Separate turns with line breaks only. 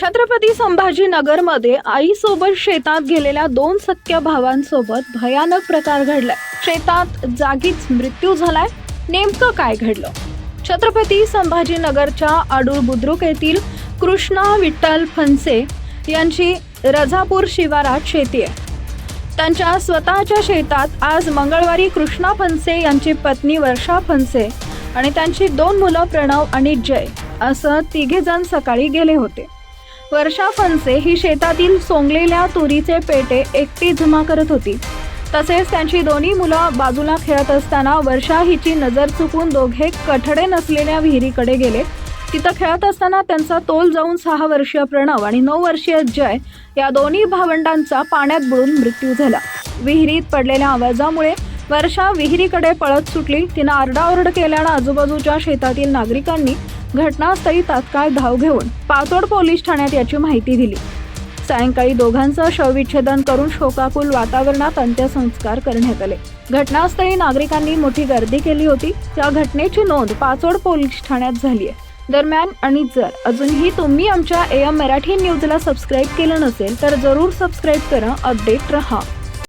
छत्रपती संभाजीनगरमध्ये आईसोबत शेतात गेलेल्या दोन सख्या भावांसोबत भयानक प्रकार घडलाय. शेतात जागीच मृत्यू झालाय. नेमकं काय घडलं? छत्रपती संभाजीनगरच्या आडूळ बुद्रुक येथील कृष्णा विठ्ठल फनसे यांची रजापूर शिवारात शेती आहे. त्यांच्या स्वतःच्या शेतात आज मंगळवारी कृष्णा फनसे यांची पत्नी वर्षा फनसे आणि त्यांची दोन मुलं प्रणव आणि जय असं तिघे जण सकाळी गेले होते. वर्षा फनसे ही शेतातील सोंगलेल्या तुरीचे पेटे एकटी जमा करत होती. तसेच त्यांची दोन्ही मुलं बाजूला खेळत असताना वर्षा हिची नजर चुकून दोघे कठडे नसलेल्या विहिरीकडे गेले. तिथं खेळत असताना त्यांचा तोल जाऊन सहा वर्षीय प्रणव आणि नऊ वर्षीय जय या दोन्ही भावंडांचा पाण्यात बुडून मृत्यू झाला. विहिरीत पडलेल्या आवाजामुळे वर्षा विहिरीकडे पळत सुटली. तिनं आरडाओरड केल्यानं आजूबाजूच्या शेतातील नागरिकांनी घटनास्थळी तात्काळ धाव घेऊन पातोड पोलीस ठाण्यात याची माहिती दिली. सायंकाळी दोघांचं शवविच्छेदन करून शोकाकुल वातावरणात अंत्यसंस्कार करण्यात आले. घटनास्थळी नागरिकांनी मोठी गर्दी केली होती. त्या घटनेची नोंद पाचोड पोलीस ठाण्यात झाली आहे दरम्यान आणि जर अजूनही तुम्ही आमच्या एम मराठी न्यूजला सबस्क्राईब केलं नसेल तर जरूर सबस्क्राईब करा अपडेट रहा.